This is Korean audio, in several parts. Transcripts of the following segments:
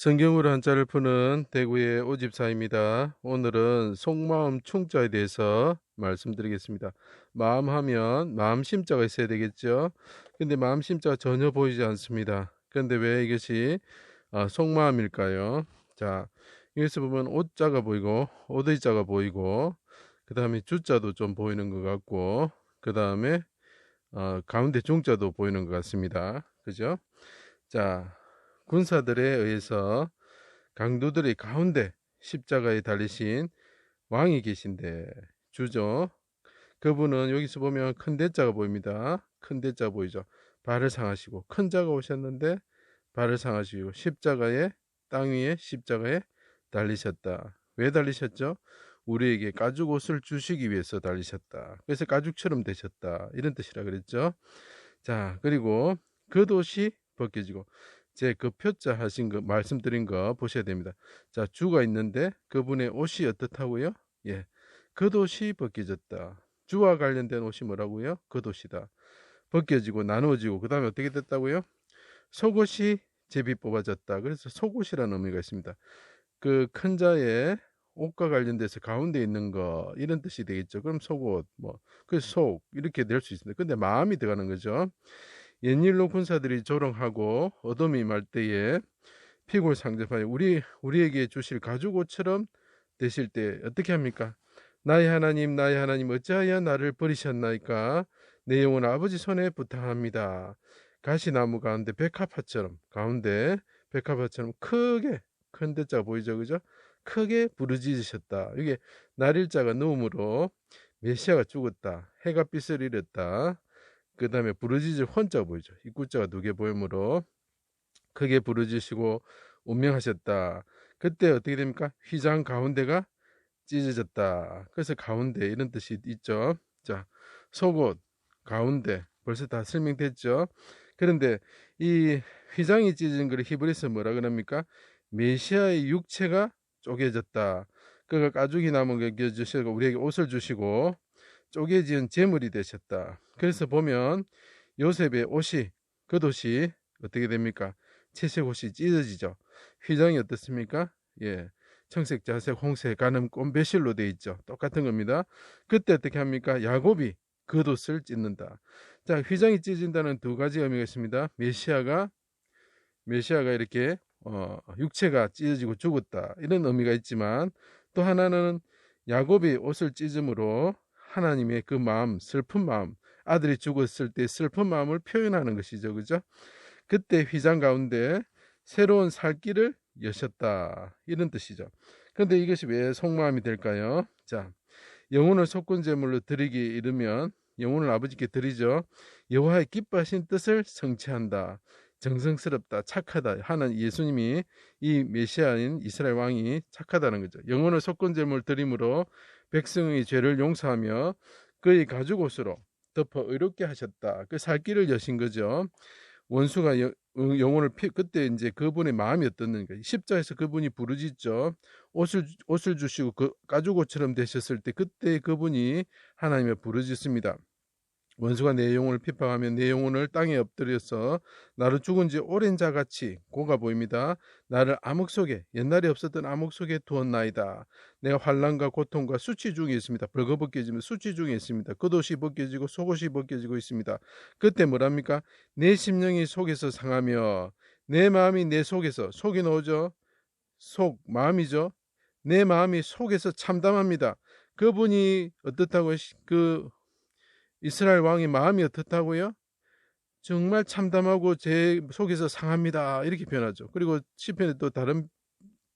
성경으로 한자를 푸는 대구의 오집사입니다. 오늘은 속마음 충자에 대해서 말씀드리겠습니다. 마음 하면 마음 심자가 있어야 되겠죠. 근데 마음 심자가 전혀 보이지 않습니다. 그런데 왜 이것이 아, 속마음일까요? 자, 여기서 보면 옷자가 보이고 오의자가 보이고 그 다음에 주자도 좀 보이는 것 같고 그 다음에 어, 가운데 중자도 보이는 것 같습니다. 그죠? 자, 군사들에 의해서 강도들의 가운데 십자가에 달리신 왕이 계신데 주죠. 그분은 여기서 보면 큰 대자가 보입니다. 큰 대자 보이죠. 발을 상하시고 큰 자가 오셨는데 발을 상하시고 십자가에 땅 위에 십자가에 달리셨다. 왜 달리셨죠? 우리에게 가죽 옷을 주시기 위해서 달리셨다. 그래서 가죽처럼 되셨다. 이런 뜻이라 그랬죠. 자, 그리고 그 돛이 벗겨지고 제 그 표자 하신 거 말씀드린 거 보셔야 됩니다. 자, 주가 있는데 그분의 옷이 어떻다고요? 예. 겉옷이 벗겨졌다. 주와 관련된 옷이 뭐라고요? 겉옷이다. 벗겨지고 나누어지고 그 다음에 어떻게 됐다고요? 속옷이 제비 뽑아졌다. 그래서 속옷이라는 의미가 있습니다. 그 큰 자의 옷과 관련돼서 가운데 있는 거 이런 뜻이 되겠죠. 그럼 속옷 뭐 그 속 이렇게 될 수 있습니다. 근데 마음이 들어가는 거죠. 옛일로 군사들이 조롱하고 어둠이 말 때에 피골 상접하여 우리 우리에게 주실 가죽옷처럼 되실 때 어떻게 합니까? 나의 하나님 나의 하나님 어찌하여 나를 버리셨나이까 내 영혼 아버지 손에 부탁합니다. 가시나무 가운데 백합화처럼 가운데 백합화처럼 크게 큰 대자 보이죠 그죠? 크게 부르짖으셨다. 이게 날일자가 누움으로 메시아가 죽었다. 해가 빛을 잃었다. 그 다음에 부르짖을 혼자 보이죠. 입구자가 두 개 보이므로 크게 부르짖으시고 운명하셨다. 그때 어떻게 됩니까? 휘장 가운데가 찢어졌다. 그래서 가운데 이런 뜻이 있죠. 자, 속옷 가운데 벌써 다 설명됐죠. 그런데 이 휘장이 찢어진 걸 히브리서 뭐라 그럽니까? 메시아의 육체가 쪼개졌다. 그가 가죽이 남은 걸 주시고 우리에게 옷을 주시고 쪼개진 재물이 되셨다. 그래서 보면 요셉의 옷이 겉옷이 어떻게 됩니까? 채색 옷이 찢어지죠. 휘장이 어떻습니까? 예. 청색, 자색, 홍색, 가늠, 꼼배실로 되어 있죠. 똑같은 겁니다. 그때 어떻게 합니까? 야곱이 겉옷을 찢는다. 자, 휘장이 찢어진다는 두 가지 의미가 있습니다. 메시아가 메시아가 이렇게 어, 육체가 찢어지고 죽었다 이런 의미가 있지만 또 하나는 야곱이 옷을 찢음으로 하나님의 그 마음, 슬픈 마음, 아들이 죽었을 때 슬픈 마음을 표현하는 것이죠. 그죠? 그때 휘장 가운데 새로운 살 길을 여셨다. 이런 뜻이죠. 그런데 이것이 왜 속마음이 될까요? 자, 영혼을 속군 제물로 드리기 이르면 영혼을 아버지께 드리죠. 여호와의 기뻐하신 뜻을 성취한다. 정성스럽다, 착하다 하는 예수님이 이 메시아인 이스라엘 왕이 착하다는 거죠. 영혼을 속건 제물 드림으로 백성의 죄를 용서하며 그의 가죽 옷으로 덮어 의롭게 하셨다. 그 살 길을 여신 거죠. 원수가 영혼을 피, 그때 이제 그분의 마음이 어떻는가. 십자에서 그분이 부르짖죠. 옷을, 옷을 주시고 그 가죽옷처럼 되셨을 때 그때 그분이 하나님의 부르짖습니다. 원수가 내 영혼을 핍박하면 내 영혼을 땅에 엎드려서 나를 죽은 지 오랜 자 같이 고가 보입니다. 나를 암흑 속에 옛날에 없었던 암흑 속에 두었나이다. 내가 환란과 고통과 수치 중에 있습니다. 벌거 벗겨지면 수치 중에 있습니다. 겉옷이 벗겨지고 속옷이 벗겨지고 있습니다. 그때 뭐랍니까? 내 심령이 속에서 상하며 내 마음이 내 속에서 속이 나오죠. 속 마음이죠. 내 마음이 속에서 참담합니다. 그분이 어떻다고 그 이스라엘 왕의 마음이 어떻다고요? 정말 참담하고 제 속에서 상합니다. 이렇게 표현하죠. 그리고 시편에 또 다른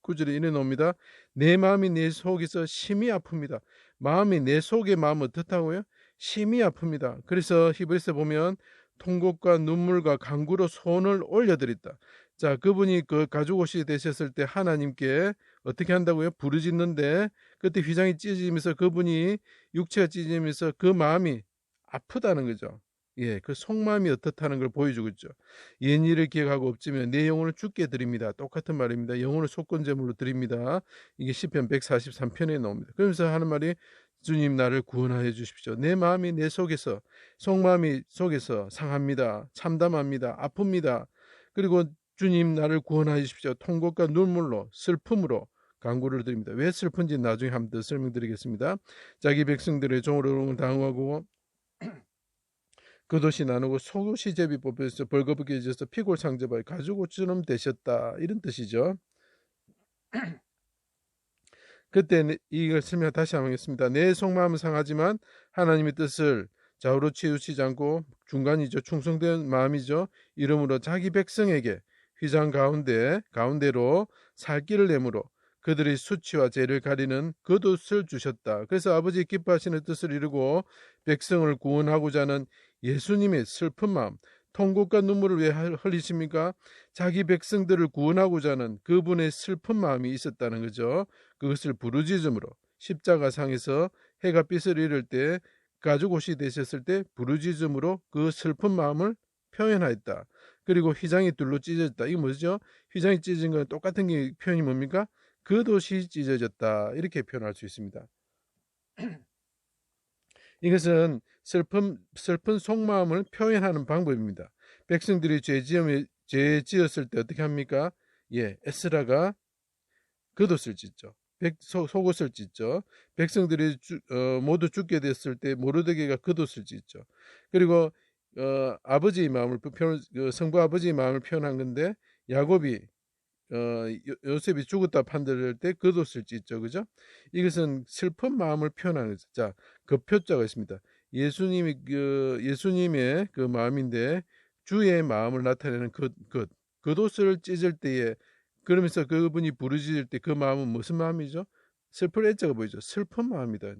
구절에 이래 놓습니다. 내 마음이 내 속에서 심히 아픕니다. 마음이 내 속의 마음 어떻다고요? 심히 아픕니다. 그래서 히브리서 보면 통곡과 눈물과 강구로 손을 올려드렸다. 자, 그분이 그 가죽옷이 되셨을 때 하나님께 어떻게 한다고요? 부르짖는데 그때 휘장이 찢어지면서 그분이 육체가 찢어지면서 그 마음이 아프다는 거죠. 예, 그 속마음이 어떻다는 걸 보여주고 있죠. 옛 일을 기억하고 없지면 내 영혼을 죽게 드립니다. 똑같은 말입니다. 영혼을 속건제물로 드립니다. 이게 시편 143편에 나옵니다. 그러면서 하는 말이 주님 나를 구원하여 주십시오. 내 마음이 내 속에서 속마음이 속에서 상합니다. 참담합니다. 아픕니다. 그리고 주님 나를 구원하여 주십시오. 통곡과 눈물로 슬픔으로 강구를 드립니다. 왜 슬픈지 나중에 한번 더 설명드리겠습니다. 자기 백성들의 종으로 당하고 그 도시 나누고 소시 제비 뽑혀서 벌거벗게 져서 피골 상접하여 가죽옷처럼 되셨다 이런 뜻이죠. 그때 이걸 설명 다시 한번 하겠습니다. 내 속마음은 상하지만 하나님의 뜻을 좌우로 치우치지 않고 중간이죠. 충성된 마음이죠. 이름으로 자기 백성에게 휘장 가운데 가운데로 살 길을 내므로 그들의 수치와 죄를 가리는 겉옷을 주셨다. 그래서 아버지 기뻐하시는 뜻을 이루고 백성을 구원하고자 하는 예수님의 슬픈 마음, 통곡과 눈물을 왜 흘리십니까? 자기 백성들을 구원하고자 하는 그분의 슬픈 마음이 있었다는 거죠. 그것을 부르짖음으로 십자가 상에서 해가 빛을 잃을 때 가죽 옷이 되셨을 때 부르짖음으로 그 슬픈 마음을 표현하였다. 그리고 휘장이 둘로 찢어졌다. 이게 뭐죠? 휘장이 찢어진 건 똑같은 게 표현이 뭡니까? 그 돛이 찢어졌다. 이렇게 표현할 수 있습니다. 이것은 슬픈, 슬픈 속마음을 표현하는 방법입니다. 백성들이 죄, 지음에, 죄 지었을 때 어떻게 합니까? 예, 에스라가 겉옷을 찢죠. 백, 소, 속옷을 찢죠. 백성들이 주, 어, 모두 죽게 됐을 때 모르드게가 겉옷을 찢죠. 그리고 어, 아버지의 마음을 표현, 그 성부 아버지의 마음을 표현한 건데 야곱이 어, 요셉이 죽었다 판단할 때 겉옷을 찢죠. 그죠? 이것은 슬픈 마음을 표현하는. 자, 그 표자가 있습니다. 예수님이 그 예수님의 그 마음인데 주의 마음을 나타내는 그, 그, 겉옷을 찢을 때에 그러면서 그분이 부르짖을 때 그 마음은 무슨 마음이죠? 슬플 애자가 보이죠. 슬픈 마음이다.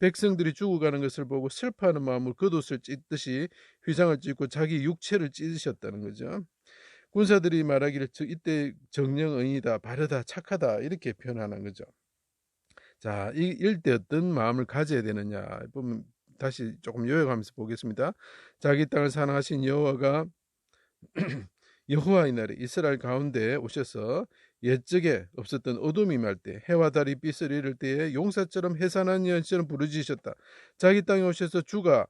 백성들이 죽어가는 것을 보고 슬퍼하는 마음으로 겉옷을 찢듯이 휘장을 찢고 자기 육체를 찢으셨다는 거죠. 군사들이 말하기를 이때 정령의이다, 바르다, 착하다 이렇게 표현하는 거죠. 자, 이때 어떤 마음을 가져야 되느냐 보면 다시 조금 요약하면서 보겠습니다. 자기 땅을 사랑하신 여호와가 여호와의 날에 이스라엘 가운데 오셔서 옛적에 없었던 어둠이 말 때 해와 달이 빛을 잃을 때에 용사처럼 해산한 연처럼 부르짖으셨다. 자기 땅에 오셔서 주가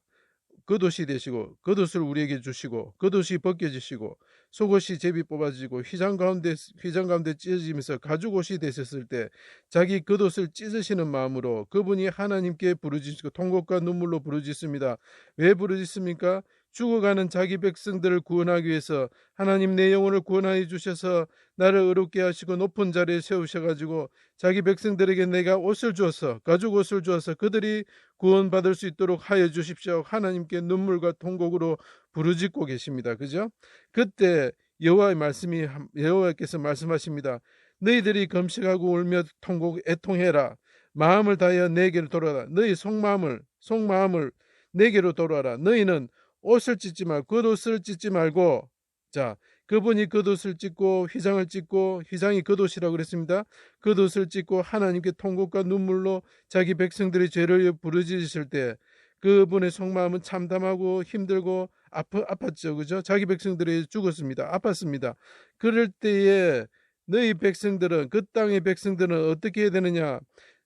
겉옷이 되시고 겉옷을 우리에게 주시고 겉옷이 벗겨지시고 속옷이 제비 뽑아지고 휘장 가운데 휘장 가운데 찢어지면서 가죽 옷이 되셨을 때 자기 겉옷을 찢으시는 마음으로 그분이 하나님께 부르짖고 통곡과 눈물로 부르짖습니다. 왜 부르짖습니까? 죽어가는 자기 백성들을 구원하기 위해서 하나님 내 영혼을 구원하여 주셔서 나를 의롭게 하시고 높은 자리에 세우셔가지고 자기 백성들에게 내가 옷을 주어서 가죽 옷을 주어서 그들이 구원받을 수 있도록 하여 주십시오. 하나님께 눈물과 통곡으로 부르짖고 계십니다. 그죠? 그때 여호와의 말씀이 여호와께서 말씀하십니다. 너희들이 금식하고 울며 통곡 애통해라. 마음을 다하여 내게로 돌아라. 너희 속마음을 속마음을 내게로 돌아라. 너희는 옷을 찢지 말고 겉옷을 찢지 말고 자 그분이 겉옷을 찢고 휘장을 찢고 휘장이 겉옷이라고 그랬습니다. 겉옷을 찢고 하나님께 통곡과 눈물로 자기 백성들의 죄를 부르짖으실 때 그분의 속마음은 참담하고 힘들고 아파, 아팠죠. 그죠? 자기 백성들이 죽었습니다. 아팠습니다. 그럴 때에 너희 백성들은 그 땅의 백성들은 어떻게 해야 되느냐?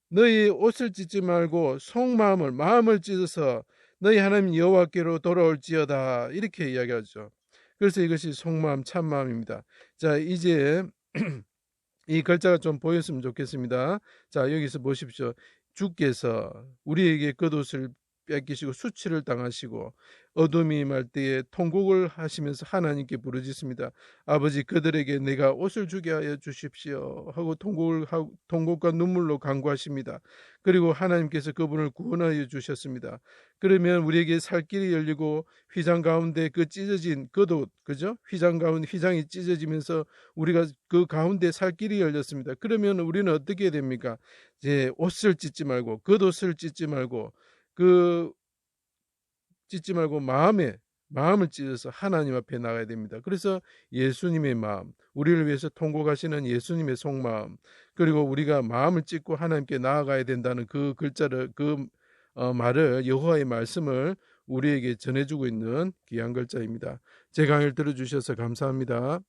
너희 옷을 찢지 말고 속마음을 마음을 찢어서 너희 하나님 여호와께로 돌아올지어다 이렇게 이야기하죠. 그래서 이것이 속마음 참마음입니다. 자 이제 이 글자가 좀 보였으면 좋겠습니다. 자 여기서 보십시오. 주께서 우리에게 겉옷을 뺏기시고 수치를 당하시고 어둠이 임할 때에 통곡을 하시면서 하나님께 부르짖습니다. 아버지 그들에게 내가 옷을 주게 하여 주십시오 하고 통곡을 하고 통곡과 눈물로 간구하십니다. 그리고 하나님께서 그분을 구원하여 주셨습니다. 그러면 우리에게 살 길이 열리고 휘장 가운데 그 찢어진 그도 그죠? 휘장 가운데 휘장이 찢어지면서 우리가 그 가운데 살 길이 열렸습니다. 그러면 우리는 어떻게 됩니까? 이제 옷을 찢지 말고 겉옷을 찢지 말고 그 찢지 말고 마음에 마음을 찢어서 하나님 앞에 나가야 됩니다. 그래서 예수님의 마음, 우리를 위해서 통곡하시는 예수님의 속마음, 그리고 우리가 마음을 찢고 하나님께 나아가야 된다는 그 글자를 그 어, 말을 여호와의 말씀을 우리에게 전해주고 있는 귀한 글자입니다. 제 강의를 들어주셔서 감사합니다.